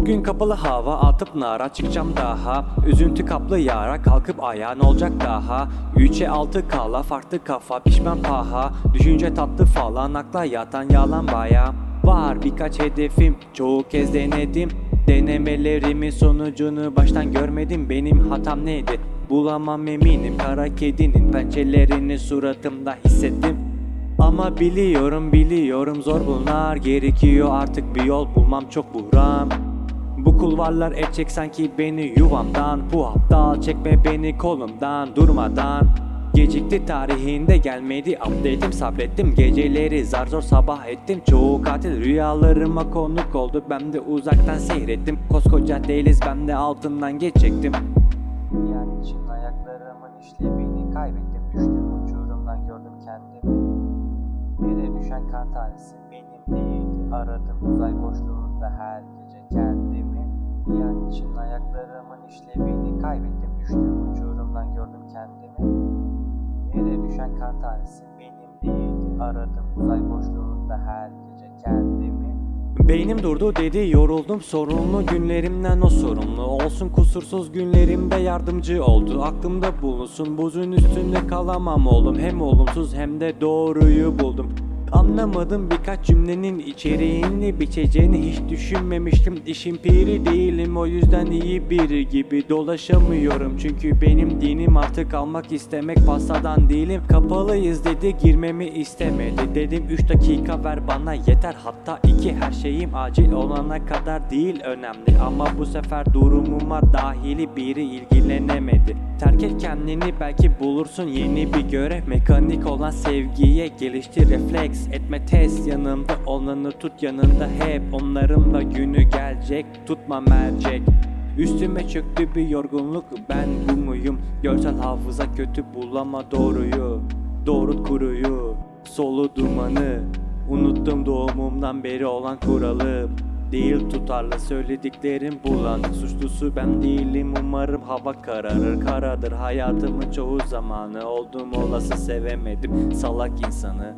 Bugün kapalı hava atıp nara çıkacağım daha. Üzüntü kaplı yara kalkıp ayağa ne olacak daha? 3'e 6 kala farklı kafa pişman paha. Düşünce tatlı falan akla yatan yalan baya. Var birkaç hedefim çoğu kez denedim. Denemelerimin sonucunu baştan görmedim. Benim hatam neydi? Bulamam eminim. Kara kedinin pençelerini suratımda hissettim. Ama biliyorum biliyorum zor bunlar. Gerekiyor artık bir yol bulmam çok buhran Bu kulvarlar edecek sanki beni yuvamdan. Bu aptal çekme beni kolumdan durmadan. Gecikti tarihinde gelmedi update'im sabrettim. Geceleri zar zor sabah ettim. Çoğu katil rüyalarıma konuk oldu. Ben de uzaktan seyrettim. Koskoca değiliz ben de altından geçecektim. Yani için ayaklarımın işlevini kaybettim. Düştüm uçurumdan gördüm kendimi. Yere düşen kan tanesi benim değildi Aradım uzay boşluğunda her gece kendimi Yani için ayaklarımın işlevini kaybettim. Düştüm uçurumdan gördüm kendimi. Yere düşen kan tanesi benim değildi. Aradım uzay boşluğunda her gece kendimi. Beynim durdu dedi yoruldum. Sorunlu günlerimden o sorumlu Olsun. Kusursuz günlerimde yardımcı oldu. Aklımda bulunsun buzun üstünde kalamam oğlum. Hem olumsuz hem de doğruyu buldum Anlamadım birkaç cümlenin içeriğini biçeceğini hiç düşünmemiştim. İşin piri değilim o yüzden iyi biri gibi dolaşamıyorum. Çünkü benim dinim artık almak istemek pastadan değilim. Kapalıyız dedi girmemi istemedi. Dedim 3 dakika ver bana yeter. Hatta 2 her şeyim acil olana kadar değil önemli. Ama bu sefer durumuma dahili biri ilgilenemedi. Terk et kendini belki bulursun yeni bir görev. Mekanik olan sevgiye geliştir refleks Etme test yanımda olanı tut yanında. Hep Onların da günü gelecek tutma mercek. Üstüme çöktü bir yorgunluk ben bu muyum? Görsel hafıza kötü bulama doğruyu Doğrult kuruyu. Solu dumanı Unuttum doğumumdan beri olan kuralım Değil tutarlı söylediklerim bulanık Suçlusu ben değilim. Umarım hava kararır Karadır. Hayatımın çoğu zamanı Oldum olası sevemedim. Salak insanı